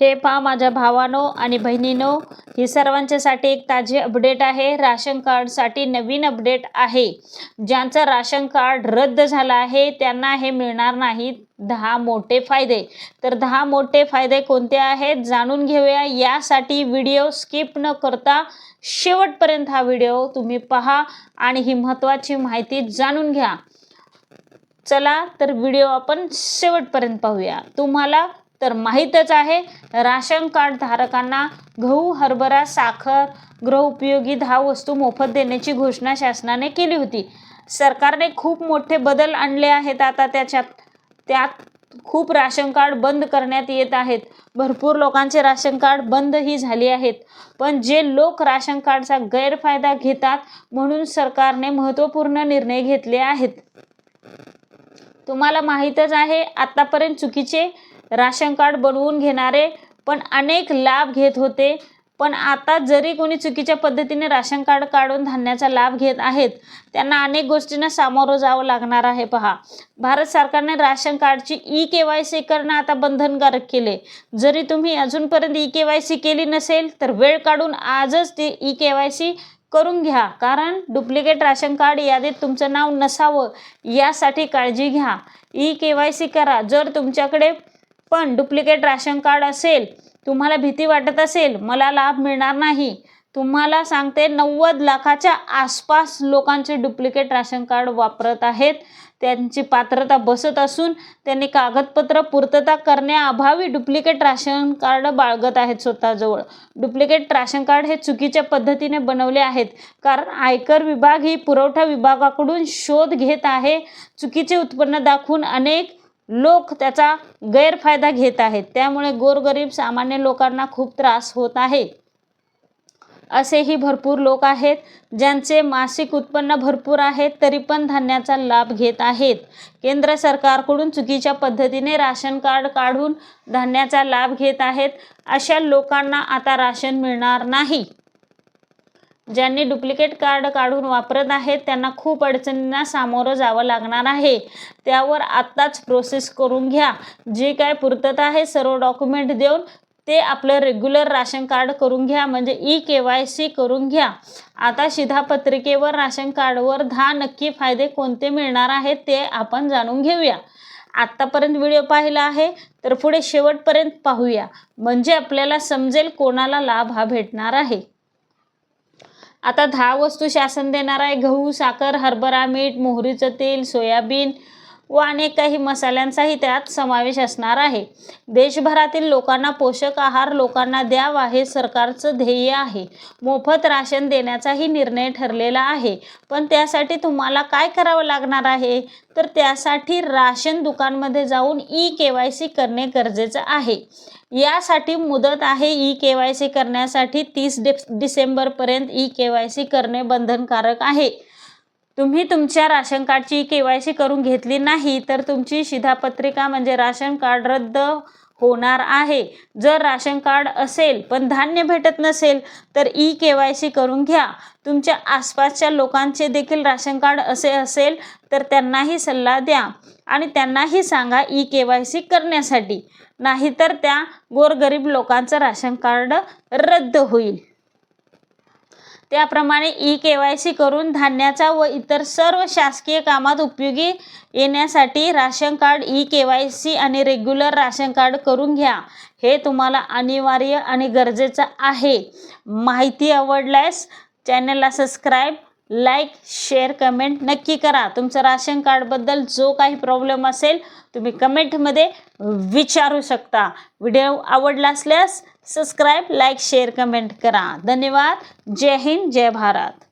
हे पहा माझ्या भावानो आणि बहिणीनो ही सर्वांच्यासाठी एक ताजी अपडेट आहे. राशन कार्डसाठी नवीन अपडेट आहे. ज्यांचं राशन कार्ड रद्द झालं आहे त्यांना हे मिळणार नाही. दहा मोठे फायदे. तर दहा मोठे फायदे कोणते आहेत? जाणून घेऊया. यासाठी व्हिडिओ स्किप न करता शेवटपर्यंत हा व्हिडिओ तुम्ही पहा आणि ही महत्त्वाची माहिती जाणून घ्या. चला तर व्हिडिओ आपण शेवटपर्यंत पाहूया. तुम्हाला तर माहीतच आहे राशन कार्ड धारकांना गहू हरभरा साखर गृहउपयोगी दहा वस्तू मोफत देण्याची घोषणा शासनाने केली होती. सरकारने खूप मोठे बदल आणले आहेत. आता त्याच्यात त्यात खूप राशन कार्ड बंद करण्यात येत आहेत. भरपूर लोकांचे राशन कार्ड बंदही झाले आहेत. पण जे लोक राशन कार्डचा गैरफायदा घेतात म्हणून सरकारने महत्त्वपूर्ण निर्णय घेतले आहेत. तुम्हाला माहीतच आहे आत्तापर्यंत चुकीचे राशन कार्ड बनवून घेणारे पण अनेक लाभ घेत होते. पण आता जरी कोणी चुकीच्या पद्धतीने राशन कार्ड काढून धान्याचा लाभ घेत आहेत त्यांना अनेक गोष्टींना सामोरं जावं लागणार आहे पहा. भारत सरकारने राशन कार्डची ई के वाय सी करणं आता बंधनकारक केले. जरी तुम्ही अजूनपर्यंत ई के वाय सी केली नसेल तर वेळ काढून आजच ती ई के वाय सी करून घ्या. कारण डुप्लिकेट राशन कार्ड यादीत तुमचं नाव नसावं यासाठी काळजी घ्या. ई के वाय सी करा. जर तुमच्याकडे पण डुप्लिकेट राशन कार्ड असेल तुम्हाला भीती वाटत असेल मला लाभ मिळणार नाही तुम्हाला सांगते नव्वद लाखाच्या आसपास लोकांचे डुप्लिकेट राशन कार्ड वापरत आहेत. त्यांची पात्रता बसत असून त्यांनी कागदपत्र पूर्तता करण्याअभावी डुप्लिकेट राशन कार्ड बाळगत आहेत स्वतःजवळ. डुप्लिकेट राशन कार्ड हे चुकीच्या पद्धतीने बनवले आहेत कारण आयकर विभाग ही पुरवठा विभागाकडून शोध घेत आहे. चुकीचे उत्पन्न दाखवून अनेक लोक त्याचा गैरफायदा घेत आहेत. त्यामुळे गोरगरीब सामान्य लोकांना खूप त्रास होत आहे. असेही भरपूर लोक आहेत ज्यांचे मासिक उत्पन्न भरपूर आहेत तरी पण धान्याचा लाभ घेत आहेत. केंद्र सरकारकडून चुकीच्या पद्धतीने राशन कार्ड काढून धान्याचा लाभ घेत आहेत अशा लोकांना आता राशन मिळणार नाही. ज्यांनी डुप्लिकेट कार्ड काढून वापरत आहेत त्यांना खूप अडचणींना सामोरं जावं लागणार आहे. त्यावर आत्ताच प्रोसेस करून घ्या. जे काय पूर्तता आहे सर्व डॉक्युमेंट देऊन ते आपलं रेग्युलर राशन कार्ड करून घ्या म्हणजे ई के वाय सी करून घ्या. आता शिधापत्रिकेवर राशन कार्डवर दहा नक्की फायदे कोणते मिळणार आहेत ते आपण जाणून घेऊया. आत्तापर्यंत व्हिडिओ पाहिला आहे तर पुढे शेवटपर्यंत पाहूया. म्हणजे आपल्याला समजेल कोणाला लाभ हा भेटणार आहे. आता दहा वस्तू शासन देणार आहे. गहू साखर हरभरा मीठ मोहरीचं तेल सोयाबीन व अनेक काही मसाल्यांचाही त्यात समावेश असणार आहे. देशभरातील लोकांना पोषक आहार लोकांना द्यावा हे सरकारचं ध्येय आहे. मोफत राशन देण्याचाही निर्णय ठरलेला आहे. पण त्यासाठी तुम्हाला काय करावं लागणार आहे? तर त्यासाठी राशन दुकानमध्ये जाऊन ई के वाय सी करणे गरजेचं आहे. यासाठी मुदत आहे ई के वाय सी करण्यासाठी तीस डि डिसेंबरपर्यंत ई के वाय सी करणे बंधनकारक आहे. तुम्ही तुमच्या राशन कार्डची के वाय सी करून घेतली नाही तर तुमची शिधापत्रिका म्हणजे राशन कार्ड रद्द होणार आहे. जर राशन कार्ड असेल पण धान्य भेटत नसेल तर ई के वाय सी करून घ्या. तुमच्या आसपासच्या लोकांचे देखील राशन कार्ड असे असेल तर त्यांनाही सल्ला द्या आणि त्यांनाही सांगा ई के वाय सी करण्यासाठी. नाहीतर त्या गोरगरीब लोकांचं राशन कार्ड रद्द होईल. त्याप्रमाणे ई के वाय सी करून धान्याचा व इतर सर्व शासकीय कामात उपयोगी येण्यासाठी ration card E K Y C आणि रेग्युलर राशन कार्ड करून घ्या. हे तुम्हाला अनिवार्य आणि गरजेचं आहे. माहिती आवडल्यास चॅनलला सबस्क्राईब लाईक शेअर कमेंट नक्की करा. तुमचं राशन कार्डबद्दल जो काही प्रॉब्लेम असेल तुम्ही कमेंटमध्ये विचारू शकता. व्हिडिओ आवडला असल्यास सबस्क्राईब लाईक शेअर कमेंट करा. धन्यवाद. जय हिंद जय भारत.